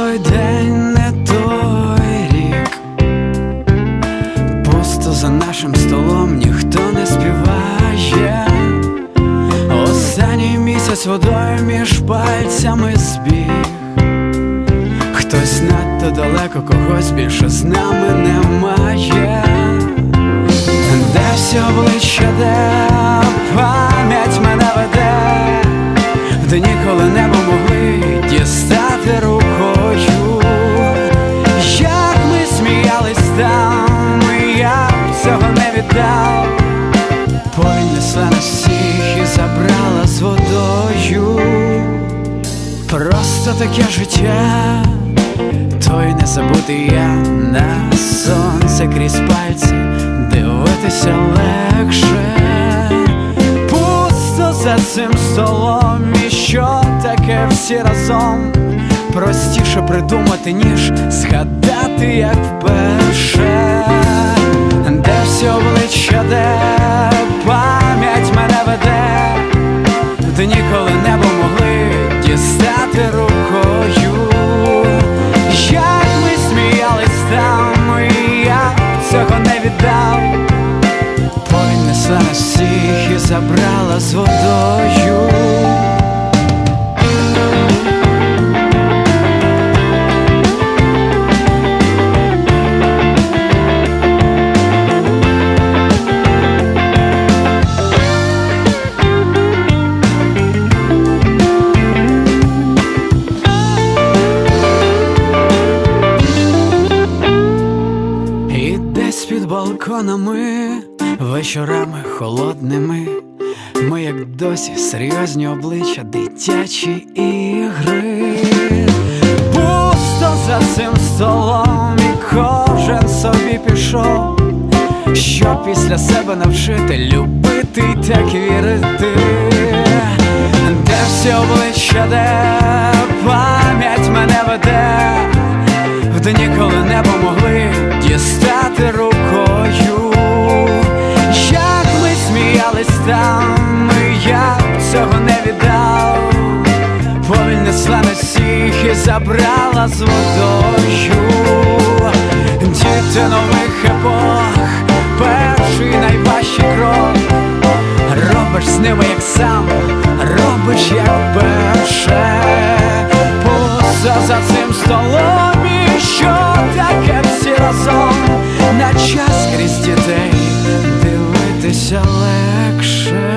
той день, не той рік, пусто за нашим столом ніхто не співає, останній місяць водою між пальцями збіг, хтось надто далеко, когось більше з нами немає. Нас всіх забрала з водою. Просто таке життя, той не забути я на сонце крізь пальці. Дивитися легше. Пусто за цим столом, і що таке всі разом? Простіше придумати, ніж згадати, як вперше, в ніколи не небо могли дістати рукою. Як ми сміялись там, і я цього не віддав. Повінь несла нас всіх і забрала з водою. Десь під балконами, вечорами холодними, ми, як досі, серйозні обличчя, дитячі ігри. Пусто за цим столом, і кожен собі пішов, що після себе навчити любити так вірити, де всі обличчя, де забрала з водою. Діти нових епох, перший найважчий крок. Робиш з ними як сам, робиш як перше. Поза за цим столом і що таке всі разом на час крізь дітей дивитися легше.